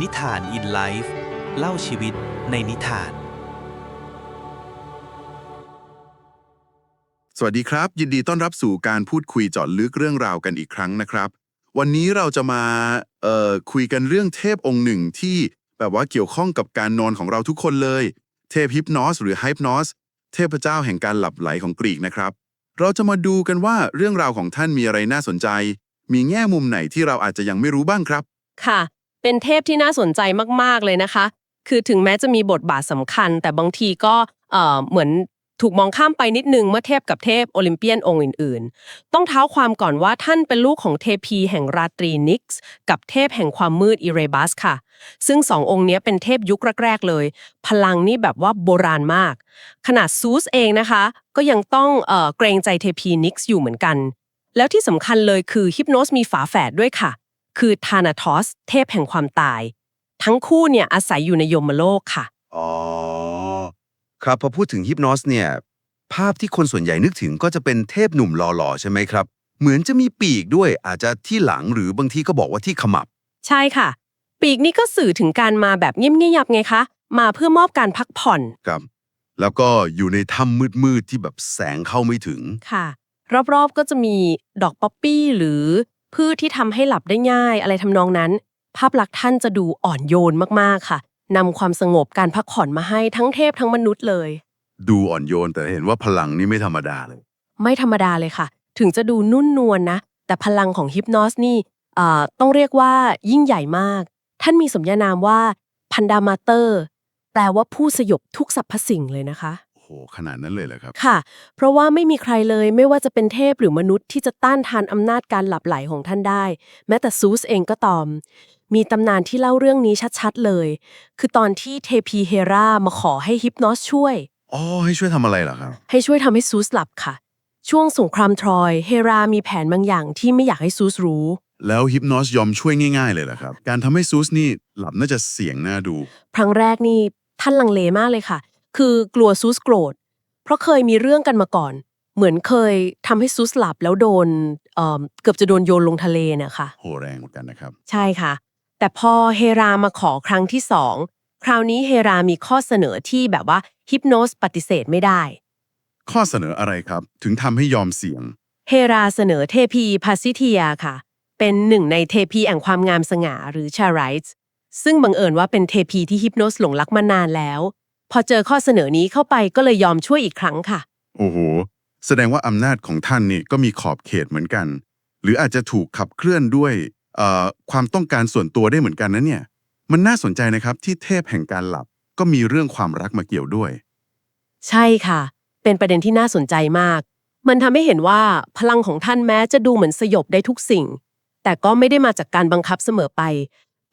นิทานอินไลฟ์เล่าชีวิตในนิทาน สวัสดีครับ ยินดีต้อนรับสู่การพูดคุยเจาะลึกเรื่องราวกันอีกครั้งนะครับ วันนี้เราจะมาเอ่อคุยกันเรื่องเทพองค์หนึ่งที่แบบว่าเกี่ยวข้องกับการนอนของเราทุกคนเลย เทพฮิปนอสหรือไฮปนอสเทพเจ้าแห่งการหลับไหลของกรีกนะครับ เราจะมาดูกันว่าเรื่องราวของท่านมีอะไรน่าสนใจ มีแง่มุมไหนที่เราอาจจะยังไม่รู้บ้างครับ ค่ะ เป็นเทพที่น่าสนใจมาก ๆ เลยนะคะ คือถึงแม้จะมีบทบาทสำคัญ แต่บางทีก็เอ่อเหมือนถูกมองข้ามไปนิดนึงเมื่อเทียบกับเทพโอลิมเปียนองค์อื่น ๆ ต้องเท้าความก่อนว่าท่านเป็นลูกของเทพีแห่งราตรีนิกส์กับเทพแห่งความมืดอิเรบัสค่ะ ซึ่งสององค์นี้เป็นเทพยุคแรก ๆ เลย พลังนี่แบบว่าโบราณมาก ขนาดซูสเองนะคะ ก็ยังต้องเอ่อเกรงใจเทพีนิกส์อยู่เหมือนกัน แล้วที่สำคัญเลยคือฮิปโนสมีฝาแฝดด้วยค่ะ คือทานาทอส เทพแห่งความตาย ทั้งคู่เนี่ยอาศัยอยู่ในยมโลกค่ะ อ๋อ ครับพอพูดถึงฮิปนอสเนี่ย ภาพที่คนส่วนใหญ่นึกถึงก็จะเป็นเทพหนุ่มหล่อๆ ใช่ไหมครับ เหมือนจะมีปีกด้วยอาจจะที่หลังหรือบางทีก็บอกว่าที่ขมับ ใช่ค่ะ ปีกนี่ก็สื่อถึงการมาแบบเงียบๆไงคะ มาเพื่อมอบการพักผ่อน ครับ แล้วก็อยู่ในถ้ำมืดๆที่แบบแสงเข้าไม่ถึง ค่ะ รอบๆก็จะมีดอกป๊อปปี้หรือ พืชที่ทำให้หลับได้ง่ายอะไรทำนองนั้น ภาพลักษณ์ท่านจะดูอ่อนโยนมากๆค่ะนำความสงบการพักผ่อนมาให้ทั้งเทพทั้งมนุษย์เลย ดูอ่อนโยนแต่เห็นว่าพลังนี่ไม่ธรรมดาเลย ไม่ธรรมดาเลยค่ะ ถึงจะดูนุ่นนวลนะแต่พลังของฮิปนอสนี่เอ่อต้องเรียกว่ายิ่งใหญ่มาก ท่านมีสมญานามว่าพันดามาเตอร์ แปลว่าผู้สยบทุกสรรพสิ่งเลยนะคะโอ้โห ขนาดนั้นเลยเหรอครับ ค่ะ เพราะว่าไม่มีใครเลยไม่ว่าจะเป็นเทพหรือมนุษย์ที่จะต้านทานอำนาจการหลับไหลของท่านได้ แม้แต่ซูสเองก็ตอม มีตำนานที่เล่าเรื่องนี้ชัดๆเลย คือตอนที่เทพีเฮรามาขอให้ฮิปนอสช่วย อ๋อ ให้ช่วยทำอะไรเหรอครับ ให้ช่วยทำให้ซูสหลับค่ะ ช่วงสงครามทรอย เฮรามีแผนบางอย่างที่ไม่อยากให้ซูสรู้ แล้วฮิปนอสยอมช่วยง่ายๆเลยเหรอครับ การทำให้ซูสนี่หลับน่าจะเสี่ยงน่าดู ครั้งแรกนี่ท่านลังเลมากเลยค่ะ คือกลัวซูสโกรธ เพราะเคยมีเรื่องกันมาก่อน เหมือนเคยทำให้ซูสหลับแล้วโดนเอ่อเกือบจะโดนโยนลงทะเลเนี่ยค่ะโหแรงเหมือนกันนะครับ ใช่ค่ะ แต่พอเฮรามาขอครั้งที่สองคราวนี้เฮรามีข้อเสนอที่แบบว่าฮิปโนสปฏิเสธไม่ได้ ข้อเสนออะไรครับ ถึงทำให้ยอมเสี่ยง เฮราเสนอเทพีพาซิเทียค่ะ เป็นหนึ่งในเทพีแห่งความงามสง่าหรือชาไรส์ซึ่งบังเอิญว่าเป็นเทพีที่ฮิปโนสหลงรักมานานแล้ว พอเจอข้อเสนอนี้เข้าไปก็เลยยอมช่วยอีกครั้งค่ะ โอ้โห แสดงว่าอำนาจของท่านนี่ก็มีขอบเขตเหมือนกัน หรืออาจจะถูกขับเคลื่อนด้วยเอ่อความต้องการส่วนตัวได้เหมือนกันนะเนี่ย มันน่าสนใจนะครับที่เทพแห่งการหลับก็มีเรื่องความรักมาเกี่ยวด้วย ใช่ค่ะ เป็นประเด็นที่น่าสนใจมาก มันทำให้เห็นว่าพลังของท่านแม้จะดูเหมือนสยบได้ทุกสิ่ง แต่ก็ไม่ได้มาจากการบังคับเสมอไป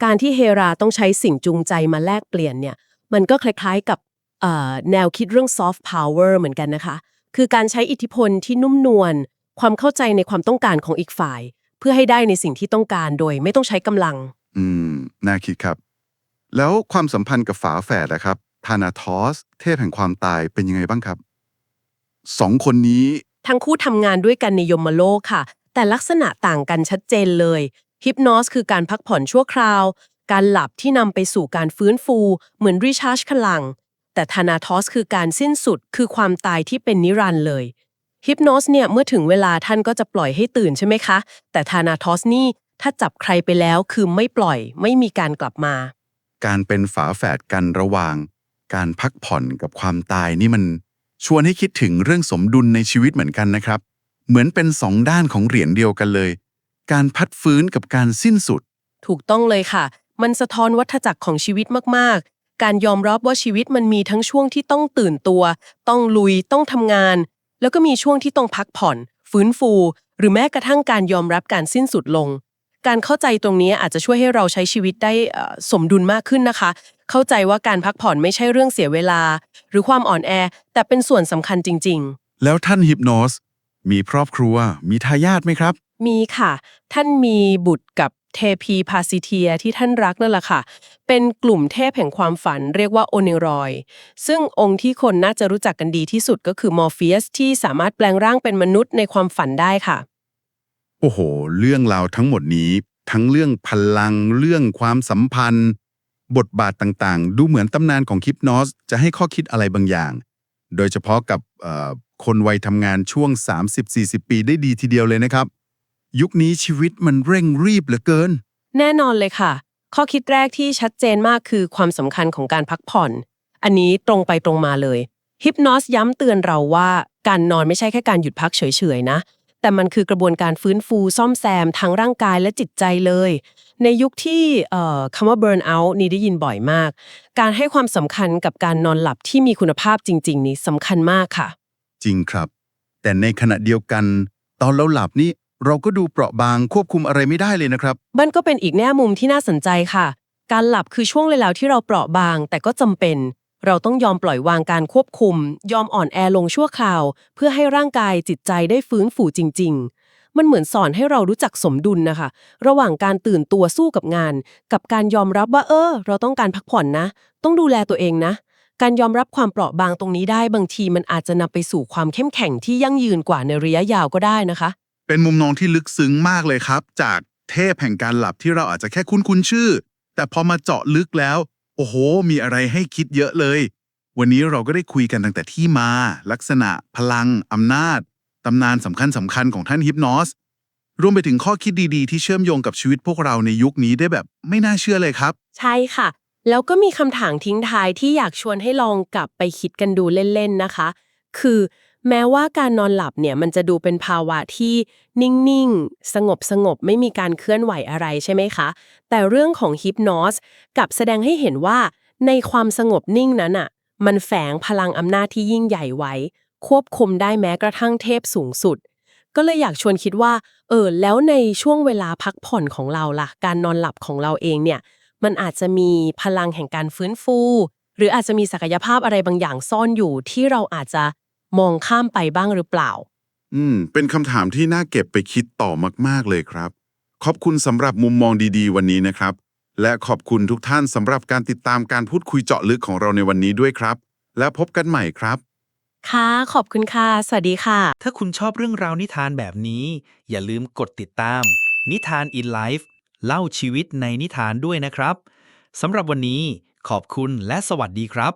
การที่เฮราต้องใช้สิ่งจูงใจมาแลกเปลี่ยนเนี่ย มันก็คล้ายๆกับเอ่อ แนวคิดเรื่อง soft power เหมือนกันนะคะ คือการใช้อิทธิพลที่นุ่มนวล ความเข้าใจในความต้องการของอีกฝ่าย เพื่อให้ได้ในสิ่งที่ต้องการโดยไม่ต้องใช้กำลัง อืม น่าคิดครับ แล้วความสัมพันธ์กับฝาแฝดนะครับธานาทอส เทพแห่งความตายเป็นยังไงบ้างครับ สองคนนี้ ทั้งคู่ทำงานด้วยกันในยมโลกค่ะ แต่ลักษณะต่างกันชัดเจนเลยฮิปนอสคือการพักผ่อนชั่วคราว การหลับที่นำไปสู่การฟื้นฟู เหมือนรีชาร์จพลัง แต่ธานาทอสคือการสิ้นสุดคือความตายที่เป็นนิรันดร์เลยฮิปนอสเนี่ยเมื่อถึงเวลาท่านก็จะปล่อยให้ตื่นใช่ไหมคะ แต่ธานาทอสนี่ถ้าจับใครไปแล้วคือไม่ปล่อยไม่มีการกลับมา การเป็นฝาแฝดกันระหว่าง การพักผ่อนกับความตายนี่มันชวนให้คิดถึงเรื่องสมดุลในชีวิตเหมือนกันนะครับ เหมือนเป็นสองด้านของเหรียญเดียวกันเลย การพัดฟื้นกับการสิ้นสุด ถูกต้องเลยค่ะ มันสะท้อนวัฏจักรของชีวิตมากๆ การยอมรับว่าชีวิตมันมีทั้งช่วงที่ต้องตื่นตัว ต้องลุยต้องทำงาน แล้วก็มีช่วงที่ต้องพักผ่อน ฟื้นฟู หรือแม้กระทั่งการยอมรับการสิ้นสุดลง การเข้าใจตรงนี้อาจจะช่วยให้เราใช้ชีวิตได้เอ่อสมดุลมากขึ้นนะคะ เข้าใจว่าการพักผ่อนไม่ใช่เรื่องเสียเวลา หรือความอ่อนแอ แต่เป็นส่วนสำคัญจริง ๆ แล้วท่านฮิปโนสมีครอบครัว มีทายาทไหมครับ มีค่ะ ท่านมีบุตรกับ เทพีพาซิเทียที่ท่านรักนั่นแหละค่ะ เป็นกลุ่มเทพแห่งความฝันเรียกว่าโอเนรอย ซึ่งองค์ที่คนน่าจะรู้จักกันดีที่สุดก็คือมอร์ฟีสที่สามารถแปลงร่างเป็นมนุษย์ในความฝันได้ค่ะ โอ้โห เรื่องราวทั้งหมดนี้ ทั้งเรื่องพลัง เรื่องความสัมพันธ์ บทบาทต่างๆ ดูเหมือนตำนานของคิปนอสจะให้ข้อคิดอะไรบางอย่าง โดยเฉพาะกับคนวัยทำงานช่วง 30-40 ปีได้ดีทีเดียวเลยนะครับ ยุคนี้ชีวิตมันเร่งรีบเหลือเกิน แน่นอนเลยค่ะ ข้อคิดแรกที่ชัดเจนมากคือความสำคัญของการพักผ่อน อันนี้ตรงไปตรงมาเลยฮิปนอสย้ำเตือนเราว่าการนอนไม่ใช่แค่การหยุดพักเฉยๆนะ แต่มันคือกระบวนการฟื้นฟูซ่อมแซมทั้งร่างกายและจิตใจเลย ในยุคที่เอ่อคำว่า burn out นี่ได้ยินบ่อยมาก การให้ความสำคัญกับการนอนหลับที่มีคุณภาพจริง ๆ นี้สำคัญมากค่ะ จริงครับ แต่ในขณะเดียวกัน ตอนเราหลับนี่ เราก็ดูเปราะบางควบคุมอะไรไม่ได้เลยนะครับ มันก็เป็นอีกแง่มุมที่น่าสนใจค่ะ การหลับคือช่วงเวลาที่เราเปราะบาง แต่ก็จำเป็น เราต้องยอมปล่อยวางการควบคุม ยอมอ่อนแอลงชั่วคราว เพื่อให้ร่างกายจิตใจได้ฟื้นฟูจริง ๆ มันเหมือนสอนให้เรารู้จักสมดุลนะคะ ระหว่างการตื่นตัวสู้กับงาน กับการยอมรับว่าเออ เราต้องการพักผ่อนนะ ต้องดูแลตัวเองนะ การยอมรับความเปราะบางตรงนี้ได้บางทีมันอาจจะนำไปสู่ความเข้มแข็งที่ยั่งยืนกว่าในระยะยาวก็ได้นะคะ เป็นมุมมองที่ลึกซึ้งมากเลยครับ จากเทพแห่งการหลับที่เราอาจจะแค่คุ้นคุ้นๆชื่อ แต่พอมาเจาะลึกแล้ว โอ้โห มีอะไรให้คิดเยอะเลย วันนี้เราก็ได้คุยกันตั้งแต่ที่มา ลักษณะ พลังอำนาจตำนานสำคัญสำคัญของท่านฮิปนอสรวมไปถึงข้อคิดดีๆ ที่เชื่อมโยงกับชีวิตพวกเราในยุคนี้ได้แบบไม่น่าเชื่อเลยครับ ใช่ค่ะ แล้วก็มีคำถามทิ้งท้ายที่อยากชวนให้ลองกลับไปคิดกันดูเล่นๆนะคะ คือ แม้ว่าการนอนหลับเนี่ยมันจะดูเป็นภาวะที่นิ่ง ๆ สงบสงบๆไม่มีการเคลื่อนไหวอะไรใช่ไหมคะ แต่เรื่องของฮิปนอสกับแสดงให้เห็นว่าในความสงบนิ่งนั้นอะมันแฝงพลังอำนาจที่ยิ่งใหญ่ไว้ ควบคุมได้แม้กระทั่งเทพสูงสุด ก็เลยอยากชวนคิดว่า เออ แล้วในช่วงเวลาพักผ่อนของเราล่ะ การนอนหลับของเราเองเนี่ย มันอาจจะมีพลังแห่งการฟื้นฟู หรืออาจจะมีศักยภาพอะไรบางอย่างซ่อนอยู่ที่เราอาจจะ มองข้ามไปบ้างหรือเปล่า อืม เป็นคำถามที่น่าเก็บไปคิดต่อมาก ๆ เลยครับ ขอบคุณสำหรับมุมมองดีๆ วันนี้นะครับ และขอบคุณทุกท่านสำหรับการติดตามการพูดคุยเจาะลึกของเราในวันนี้ด้วยครับ และพบกันใหม่ครับ ค่ะ ขอบคุณค่ะ สวัสดีค่ะ ถ้าคุณชอบเรื่องราวนิทานแบบนี้ อย่าลืมกดติดตาม นิทาน in life เล่าชีวิตในนิทานด้วยนะครับสำหรับวันนี้ขอบคุณและสวัสดีครับ